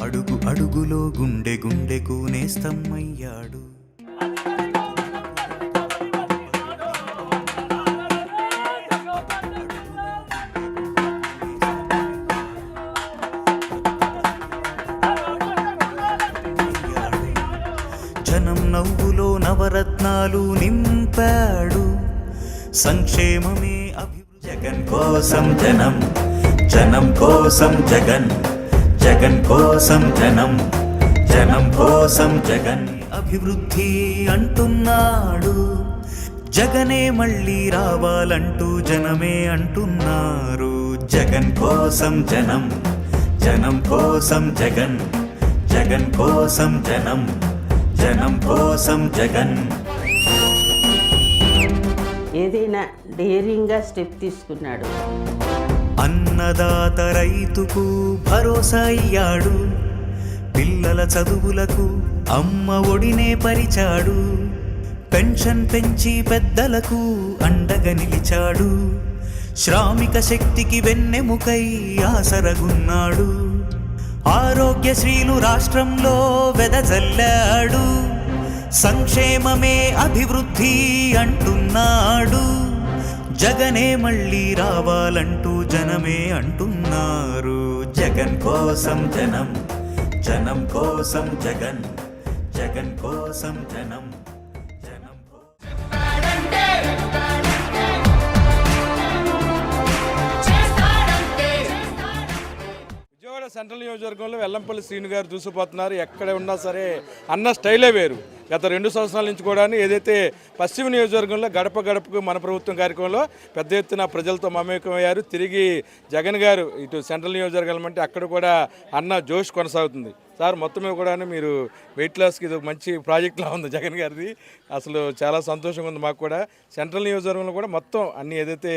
అడుగు అడుగులో గుండె గుండెకు నేస్తమయ్యాడు జనం నవ్వులో నవరత్నాలు నింపాడు. సంక్షేమమే అభివృద్ధి జగన్ కోసం జనం జనం కోసం జగన్ జగన్ కోసం జనం జనం కోసం జగన్. అభివృద్ధి అంటున్నాడు జగనే మళ్ళీ రావాలంటూ జనమే అంటున్నారు. జగన్ కోసం జనం జనం కోసం జగన్ జగన్ కోసం జనం జనం కోసం జగన్. ఏదైనా డేరింగ్గా స్టెప్ తీసుకున్నాడు. అన్నదాత రైతుకు భరోసా అయ్యాడు పిల్లల చదువులకు అమ్మ ఒడినే పరిచాడు. పెన్షన్ పెంచి పెద్దలకు అండగా నిలిచాడు. శ్రామిక శక్తికి వెన్నెముకై ఆసరగున్నాడు. ఆరోగ్యశ్రీలు రాష్ట్రంలో వెదజల్లాడు. సంక్షేమమే అభివృద్ధి అంటున్నాడు. జగనే మళ్ళీ రావాలంటూ జనమే అంటున్నారు. జగన్ కోసం జనం జనం కోసం జగన్ జగన్ కోసం జనం. విజయవాడ సెంట్రల్ నియోజకవర్గంలో వెల్లంపల్లి శ్రీను గారు చూసిపోతున్నారు. ఎక్కడ ఉన్నా సరే అన్న స్టైలే వేరు. గత రెండు సంవత్సరాల నుంచి కూడా ఏదైతే పశ్చిమ నియోజకవర్గంలో గడప గడపకు మన ప్రభుత్వం కార్యక్రమంలో పెద్ద ఎత్తున ప్రజలతో మమేకమయ్యారు. తిరిగి జగన్ గారు ఇటు సెంట్రల్ నియోజకవర్గం అంటే అక్కడ కూడా అన్న జోష్ కొనసాగుతుంది. సార్ మొత్తమే కూడా మీరు వెయిట్ లాస్కి ఇది ఒక మంచి ప్రాజెక్ట్లా ఉంది జగన్ గారిది. అసలు చాలా సంతోషంగా ఉంది మాకు కూడా. సెంట్రల్ నియోజకవర్గంలో కూడా మొత్తం అన్ని ఏదైతే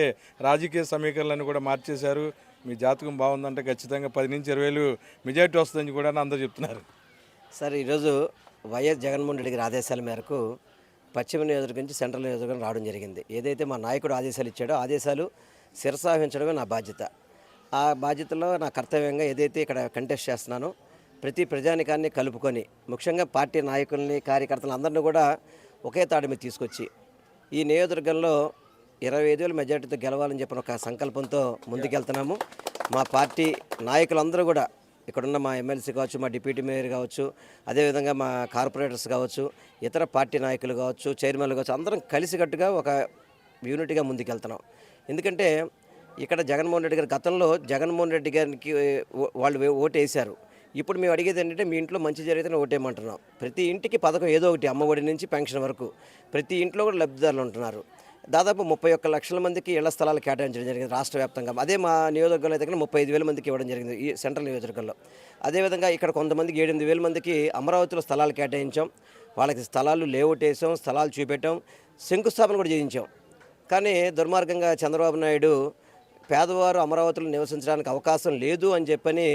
రాజకీయ సమీకరణలన్నీ కూడా మార్చేశారు. మీ జాతకం బాగుందంటే ఖచ్చితంగా పది నుంచి ఇరవై వేలు మెజార్టీ వస్తుందని కూడా అందరూ చెప్తున్నారు. సార్ ఈరోజు వైఎస్ జగన్మోహన్ రెడ్డి గారి ఆదేశాల మేరకు పశ్చిమ నియోజకవర్గం నుంచి సెంట్రల్ నియోజకవర్గం రావడం జరిగింది. ఏదైతే మా నాయకుడు ఆదేశాలు ఇచ్చాడో ఆదేశాలు శిరసాహించడమే నా బాధ్యత. ఆ బాధ్యతలో నా కర్తవ్యంగా ఏదైతే ఇక్కడ కంటెస్ట్ చేస్తున్నానో ప్రతి ప్రజానికాన్ని కలుపుకొని ముఖ్యంగా పార్టీ నాయకుల్ని కార్యకర్తలు అందరినీ కూడా ఒకే తాడు మీద తీసుకొచ్చి ఈ నియోజకవర్గంలో ఇరవై ఐదు వేల మెజార్టీతో గెలవాలని చెప్పిన ఒక సంకల్పంతో ముందుకెళ్తున్నాము. మా పార్టీ నాయకులందరూ కూడా ఇక్కడున్న మా ఎమ్మెల్సీ కావచ్చు మా డిప్యూటీ మేయర్ కావచ్చు అదేవిధంగా మా కార్పొరేటర్స్ కావచ్చు ఇతర పార్టీ నాయకులు కావచ్చు చైర్మన్లు కావచ్చు అందరం కలిసికట్టుగా ఒక యూనిట్గా ముందుకెళ్తున్నాం. ఎందుకంటే ఇక్కడ జగన్మోహన్ రెడ్డి గారి గతంలో జగన్మోహన్ రెడ్డి గారికి వాళ్ళు వే- ఓటు వేశారు ఇప్పుడు మేము అడిగేది ఏంటంటే మీ ఇంట్లో మంచి జరిగితే ఓటేయమంటున్నాం. ప్రతి ఇంటికి పథకం ఏదో ఒకటి అమ్మఒడి నుంచి పెన్షన్ వరకు ప్రతి ఇంట్లో కూడా లబ్ధిదారులు ఉంటున్నారు. దాదాపు ముప్పై ఒక్క లక్షల మందికి ఇళ్ళ స్థలాలు కేటాయించడం జరిగింది రాష్ట్ర వ్యాప్తంగా. అదే మా నియోజకవర్గంలో అయితే ముప్పై ఐదు వేల మందికి ఇవ్వడం జరిగింది ఈ సెంట్రల్ నియోజకవర్గంలో. అదేవిధంగా ఇక్కడ కొంతమందికి ఏడెనిమిది వేల మందికి అమరావతిలో స్థలాలు కేటాయించాం. వాళ్ళకి స్థలాలు లేఅవుట్ వేసాం స్థలాలు చూపెట్టాం శంకుస్థాపన కూడా చేయించాం. కానీ దుర్మార్గంగా చంద్రబాబు నాయుడు పేదవారు అమరావతిలో నివసించడానికి అవకాశం లేదు అని చెప్పని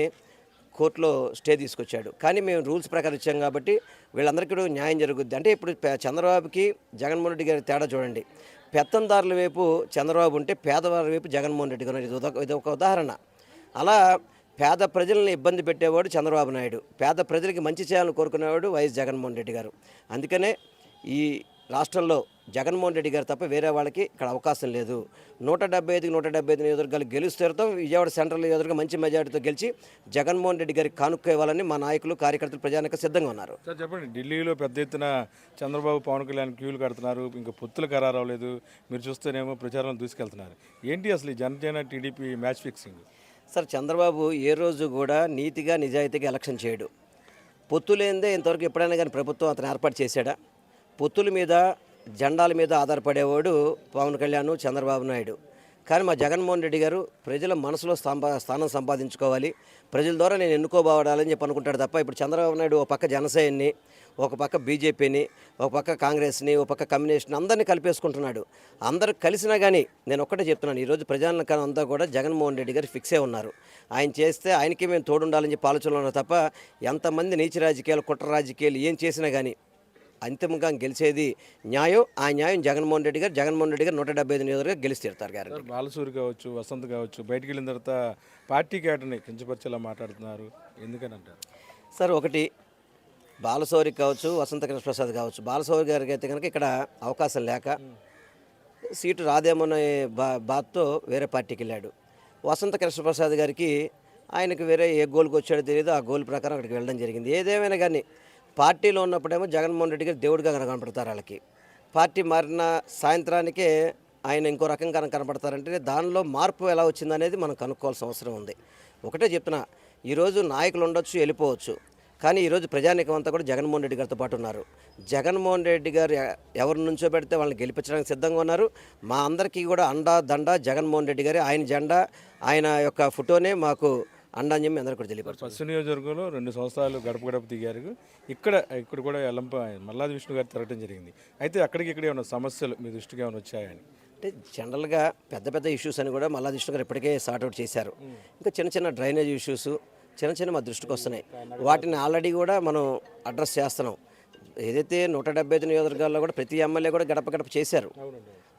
కోర్టులో స్టే తీసుకొచ్చాడు. కానీ మేము రూల్స్ ప్రకారం ఇచ్చాం కాబట్టి వీళ్ళందరికీ కూడా న్యాయం జరుగుద్ది. అంటే ఇప్పుడు చంద్రబాబుకి జగన్మోహన్ రెడ్డి గారి తేడా చూడండి. పెత్తందారుల వైపు చంద్రబాబు ఉంటే పేదవారి వైపు జగన్మోహన్ రెడ్డి గారు ఇది ఒక- ఇది ఒక ఉదాహరణ. అలా పేద ప్రజలను ఇబ్బంది పెట్టేవాడు చంద్రబాబు నాయుడు. పేద ప్రజలకి మంచి చేయాలని కోరుకునేవాడు వైఎస్ జగన్మోహన్ రెడ్డి గారు. అందుకనే ఈ రాష్ట్రంలో జగన్మోహన్ రెడ్డి గారు తప్ప వేరే వాళ్ళకి ఇక్కడ అవకాశం లేదు. నూట డెబ్బై ఐదుకి నూట డెబ్బై ఐదు నియోజకవర్గాలు గెలుస్తారుతో విజయవాడ సెంట్రల్ నియోజకవర్గం మంచి మెజార్టీతో గెలిచి జగన్మోహన్ రెడ్డి గారికి కానుక్క ఇవ్వాలని మా నాయకులు కార్యకర్తలు ప్రజానికి సిద్ధంగా ఉన్నారు. సార్ చెప్పండి. ఢిల్లీలో పెద్ద ఎత్తున చంద్రబాబు పవన్ కళ్యాణ్ క్యూలు కడుతున్నారు. ఇంకా పొత్తులు ఖరారు అవ్వలేదు. మీరు చూస్తేనేమో ప్రచారం దూసుకెళ్తున్నారు. ఏంటి అసలు Janasena TDP match fixing? Sir Chandrababu ఏ రోజు కూడా నీతిగా నిజాయితీగా ఎలక్షన్ చేయడు. పొత్తు లేనిదే ఇంతవరకు ఎప్పుడైనా కానీ ప్రభుత్వం అతను ఏర్పాటు చేశాడా? పొత్తుల మీద జెండాల మీద ఆధారపడేవాడు పవన్ కళ్యాణ్ చంద్రబాబు నాయుడు. కానీ మా జగన్మోహన్ రెడ్డి గారు ప్రజల మనసులో స్థానం సంపాదించుకోవాలి. ప్రజల ద్వారా నేను ఎన్నుకోబడాలని చెప్పి అనుకుంటాడు తప్ప ఇప్పుడు చంద్రబాబు నాయుడు ఒక పక్క జనసేనని ఒక పక్క బీజేపీని ఒక పక్క కాంగ్రెస్ని ఒక పక్క కమ్యూనిస్ట్ని అందరినీ కలిపేసుకుంటున్నాడు. అందరూ కలిసినా కానీ నేను ఒక్కటే చెప్తున్నాను ఈరోజు ప్రజానికం అంతా కూడా జగన్మోహన్ రెడ్డి గారు ఫిక్సే ఉన్నారు. ఆయన చేస్తే ఆయనకి మేము తోడుండాలని చెప్పి ఆలోచనలు ఉన్నారు తప్ప ఎంతమంది నీచి రాజకీయాలు కుట్ర రాజకీయాలు ఏం చేసినా కానీ అంతిమంగా గెలిచేది న్యాయం ఆ న్యాయం జగన్మోహన్ రెడ్డి గారు జగన్మోహన్ రెడ్డి గారు నూట డెబ్బై ఐదు నియోజకవర్గాలు గెలిచి తీరుతారు గారు సార్ బాలసూరి కావచ్చు వసంత్ కావచ్చు బయటికి వెళ్ళిన తర్వాత పార్టీ కేటర్ని కించపరిచేలా మాట్లాడుతున్నారు. ఎందుకని అంటారు? సార్ ఒకటి బాలశౌరి కావచ్చు వసంత కృష్ణ ప్రసాద్ కావచ్చు బాలశౌరి గారికి అయితే కనుక ఇక్కడ అవకాశం లేక సీటు రాదేమోనే బా బాధతో వేరే పార్టీకి వెళ్ళాడు. వసంత కృష్ణప్రసాద్ గారికి ఆయనకు వేరే ఏ గోల్కి వచ్చాడో తెలియదు ఆ గోల్ ప్రకారం అక్కడికి వెళ్ళడం జరిగింది. ఏదేమైనా కానీ పార్టీలో ఉన్నప్పుడేమో జగన్మోహన్ రెడ్డి గారు దేవుడిగా కనపడతారు వాళ్ళకి. పార్టీ మారిన సాయంత్రానికే ఆయన ఇంకో రకంగా కనపడతారంటే దానిలో మార్పు ఎలా వచ్చిందనేది మనం కనుక్కోవాల్సిన అవసరం ఉంది. ఒకటే చెప్తున్నా ఈరోజు నాయకులు ఉండొచ్చు వెళ్ళిపోవచ్చు. కానీ ఈరోజు ప్రజానీకం అంతా కూడా జగన్మోహన్ రెడ్డి గారితో పాటు ఉన్నారు. జగన్మోహన్ రెడ్డి గారు ఎవరి నుంచో పెడితే వాళ్ళని గెలిపించడానికి సిద్ధంగా ఉన్నారు. మా అందరికీ కూడా అండా దండ జగన్మోహన్ రెడ్డి గారి. ఆయన జెండా ఆయన యొక్క ఫోటోనే మాకు అండా అని చెప్పి అందరికీ కూడా తెలియపరచు పశ్చిమ నియోజకవర్గంలో రెండు సంవత్సరాలు గడప గడప దిగారు. ఇక్కడ ఇక్కడ కూడా ఎల్లంప మల్లాది విష్ణు గారు తిరగడం జరిగింది. అయితే అక్కడికి ఇక్కడ ఏమైనా సమస్యలు మీ దృష్టికి ఏమైనా వచ్చాయని? అంటే జనరల్గా పెద్ద పెద్ద ఇష్యూస్ అని కూడా మల్లా దృష్టి గారు ఇప్పటికే సార్ట్అవుట్ చేశారు. ఇంకా చిన్న చిన్న డ్రైనేజ్ ఇష్యూస్ చిన్న చిన్న మా దృష్టికి వస్తున్నాయి. వాటిని ఆల్రెడీ కూడా మనం అడ్రస్ చేస్తున్నాం. ఏదైతే నూట డెబ్బై ఐదు నియోజకవర్గాల్లో కూడా ప్రతి ఎమ్మెల్యే కూడా గడప గడప చేశారు.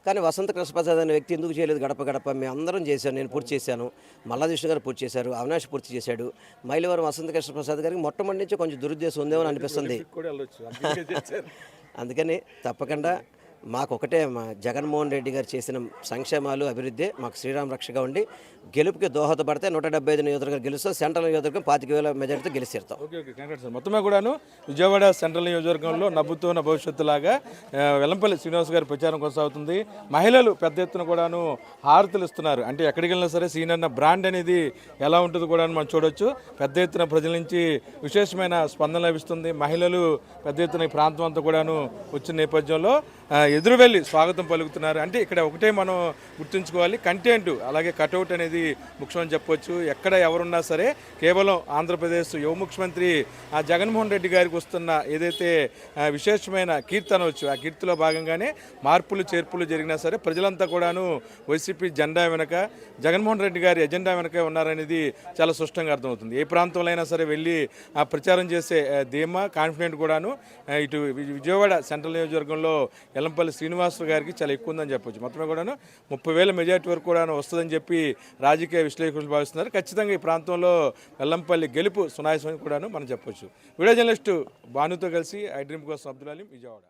కానీ వసంత కృష్ణప్రసాద్ అనే వ్యక్తి ఎందుకు చేయలేదు గడప గడప? మేము అందరం చేశాను నేను పూర్తి చేశాను. మల్లా విష్ణు గారు పూర్తి చేశారు అవినాష్ పూర్తి చేశాడు. మైలవరం వసంత కృష్ణప్రసాద్ గారికి మొట్టమొదటి నుంచి కొంచెం దురుద్దేశం ఉందేమో అని అనిపిస్తుంది. అందుకని తప్పకుండా మాకు ఒకటే మా జగన్మోహన్ రెడ్డి గారు చేసిన సంక్షేమాలు అభివృద్ధి మాకు శ్రీరామ్ రక్షగా ఉండి గెలుపుకి దోహదపడితే నూట డెబ్బై ఐదు నియోజకవర్గం గెలుస్తాం సెంట్రల్ నియోజకవర్గం పాతిక వేల మెజార్టీతో గెలిచిస్తాం ఓకే ఓకే కంగ్రాట్స్. మొత్తమే కూడాను విజయవాడ సెంట్రల్ నియోజకవర్గంలో నవ్వుతున్న భవిష్యత్తు లాగా వెల్లంపల్లి శ్రీనివాస్ గారి ప్రచారం కొనసాగుతుంది. మహిళలు పెద్ద ఎత్తున కూడాను హారతులు ఇస్తున్నారు. అంటే ఎక్కడికి వెళ్ళినా సరే సీనన్న బ్రాండ్ అనేది ఎలా ఉంటుందో కూడా మనం చూడొచ్చు. పెద్ద ఎత్తున ప్రజల నుంచి విశేషమైన స్పందన లభిస్తుంది. మహిళలు పెద్ద ఎత్తున ఈ ప్రాంతం అంతా కూడాను వచ్చిన నేపథ్యంలో ఎదురు వెళ్ళి స్వాగతం పలుకుతున్నారు. అంటే ఇక్కడ ఒకటే మనం గుర్తుంచుకోవాలి కంటెంట్ అలాగే కటౌట్ అనేది ముఖ్యమని చెప్పొచ్చు. ఎక్కడ ఎవరున్నా సరే కేవలం ఆంధ్రప్రదేశ్ యువ ముఖ్యమంత్రి ఆ జగన్మోహన్ రెడ్డి గారికి వస్తున్న ఏదైతే విశేషమైన కీర్తన వచ్చు ఆ కీర్తిలో భాగంగానే మార్పులు చేర్పులు జరిగినా సరే ప్రజలంతా కూడాను వైసీపీ జెండా వెనక జగన్మోహన్ రెడ్డి గారి ఎజెండా వెనక ఉన్నారనేది చాలా స్పష్టంగా అర్థమవుతుంది. ఏ ప్రాంతంలో అయినా సరే వెళ్ళి ఆ ప్రచారం చేసే ధీమా కాన్ఫిడెంట్ కూడాను ఇటు విజయవాడ సెంట్రల్ నియోజకవర్గంలో ఎల్లంపల్లి శ్రీనివాసరావు గారికి చాలా ఎక్కువ ఉందని చెప్పొచ్చు. మొత్తమే కూడాను ముప్పై వేల మెజార్టీ వరకు కూడా వస్తుందని చెప్పి రాజకీయ విశ్లేషకులు భావిస్తున్నారు. ఖచ్చితంగా ఈ ప్రాంతంలో వెల్లంపల్లి గెలుపు సునాయసమని కూడాను మనం చెప్పొచ్చు. వీడియో జర్నలిస్టు భానుతో కలిసి ఐ డ్రీమ్ కోసం అబ్దుల్ అలీం విజయవాడ.